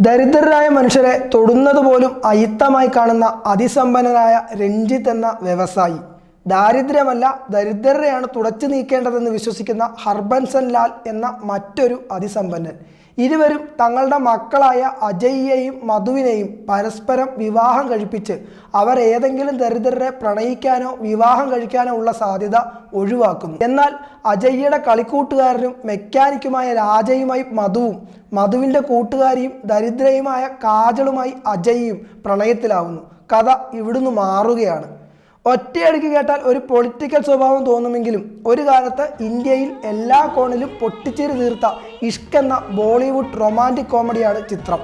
ദരിദ്രരായ മനുഷ്യരെ തൊടുന്നത് പോലും അയിത്തമായി കാണുന്ന അതിസമ്പന്നനായ രഞ്ജിത്ത് എന്ന വ്യവസായി. ദാരിദ്ര്യമല്ല ദരിദ്രരെയാണ് തുടച്ചു നീക്കേണ്ടതെന്ന് വിശ്വസിക്കുന്ന ഹർബൻസൻ ലാൽ എന്ന മറ്റൊരു അതിസമ്പന്നൻ. ഇരുവരും തങ്ങളുടെ മക്കളായ അജയ്യെയും മധുവിനെയും പരസ്പരം വിവാഹം കഴിപ്പിച്ച് അവർ ഏതെങ്കിലും ദരിദ്രരെ പ്രണയിക്കാനോ വിവാഹം കഴിക്കാനോ ഉള്ള സാധ്യത ഒഴിവാക്കുന്നു. എന്നാൽ അജയ്യയുടെ കളിക്കൂട്ടുകാരനും മെക്കാനിക്കുമായ രാജയുമായി മധുവും മധുവിന്റെ കൂട്ടുകാരിയും ദരിദ്രയുമായ കാജളുമായി അജയ്യും പ്രണയത്തിലാവുന്നു. കഥ ഇവിടുന്ന് മാറുകയാണ്. ഒറ്റയടിക്ക് കേട്ടാൽ ഒരു പൊളിറ്റിക്കൽ സ്വഭാവം തോന്നുമെങ്കിലും ഒരു കാലത്ത് ഇന്ത്യയിൽ എല്ലാ കോണിലും പൊട്ടിച്ചേരി തീർത്ത ഇഷ്ക് എന്ന ബോളിവുഡ് റൊമാന്റിക് കോമഡിയാണ് ചിത്രം.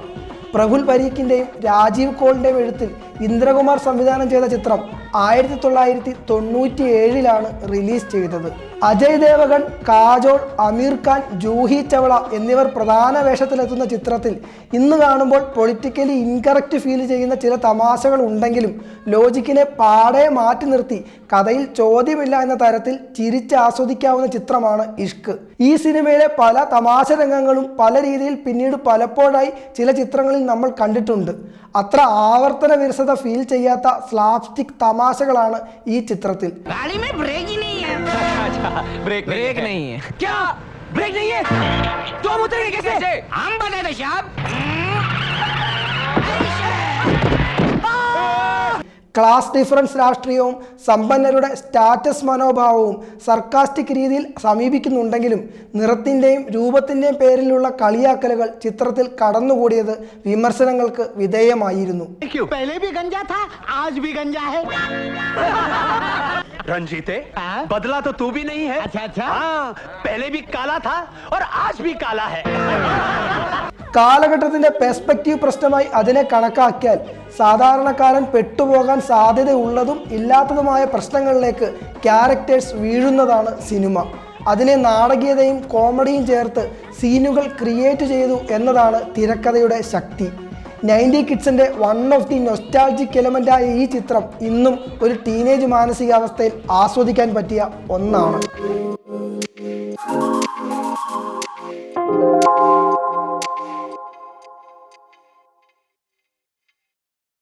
പ്രഫുൽ പരീഖിന്റെയും രാജീവ് കോളിന്റെയും എഴുത്തിൽ ഇന്ദ്രകുമാർ സംവിധാനം ചെയ്ത ചിത്രം ആയിരത്തി തൊള്ളായിരത്തി തൊണ്ണൂറ്റി ഏഴിലാണ് റിലീസ് ചെയ്തത്. അജയ് ദേവഗൺ കാജോൾ അമീർ ഖാൻ ജൂഹി ചവള എന്നിവർ പ്രധാന വേഷത്തിലെത്തുന്ന ചിത്രത്തിൽ ഇന്ന് കാണുമ്പോൾ പൊളിറ്റിക്കലി ഇൻകറക്റ്റ് ഫീൽ ചെയ്യുന്ന ചില തമാശകൾ ഉണ്ടെങ്കിലും ലോജിക്കിനെ പാടെ മാറ്റി നിർത്തി കഥയിൽ ചോദ്യമില്ല എന്ന തരത്തിൽ ചിരിച്ച് ആസ്വദിക്കാവുന്ന ചിത്രമാണ് ഇഷ്ക്. ഈ സിനിമയിലെ പല തമാശ രംഗങ്ങളും പല രീതിയിൽ പിന്നീട് പലപ്പോഴായി ചില ചിത്രങ്ങളിൽ നമ്മൾ കണ്ടിട്ടുണ്ട്. അത്ര ആവർത്തന വിരസത ഫീൽ ചെയ്യാത്ത സ്ലാപ്സ്റ്റിക് തമാശകളാണ് ഈ ചിത്രത്തിൽ. गाड़ी ക്ലാസ് ഡിഫറൻസ് രാഷ്ട്രീയവും സമ്പന്നരുടെ സ്റ്റാറ്റസ് മനോഭാവവും സർക്കാസ്റ്റിക് രീതിയിൽ സമീപിക്കുന്നുണ്ടെങ്കിലും നിറത്തിൻ്റെയും രൂപത്തിൻ്റെയും പേരിലുള്ള കളിയാക്കലുകൾ ചിത്രത്തിൽ കടന്നുകൂടിയത് വിമർശനങ്ങൾക്ക് വിധേയമായിരുന്നു क्यों पहले भी गंजा था आज भी गंजा है रंजीते हाँ? बदला तो तू भी नहीं है अच्छा, अच्छा। हाँ पहले भी काला था और आज भी काला है കാലഘട്ടത്തിന്റെ പെർസ്പെക്റ്റീവ് പ്രശ്നമായി അതിനെ കണക്കാക്കിയാൽ സാധാരണക്കാരൻ പെട്ടുപോകാൻ സാധ്യതയുള്ളതും ഇല്ലാത്തതുമായ പ്രശ്നങ്ങളിലേക്ക് ക്യാരക്ടേഴ്സ് വീഴുന്നതാണ് സിനിമ അതിനെ നാടകീയതയും കോമഡിയും ചേർത്ത് സീനുകൾ ക്രിയേറ്റ് ചെയ്തു എന്നതാണ് തിരക്കഥയുടെ ശക്തി. നയന്റി കിഡ്സിന്റെ വൺ ഓഫ് ദി നൊസ്റ്റാൾജിക് എലമെന്റായ ഈ ചിത്രം ഇന്നും ഒരു ടീനേജ് മാനസികാവസ്ഥയിൽ ആസ്വദിക്കാൻ പറ്റിയ ഒന്നാണ്.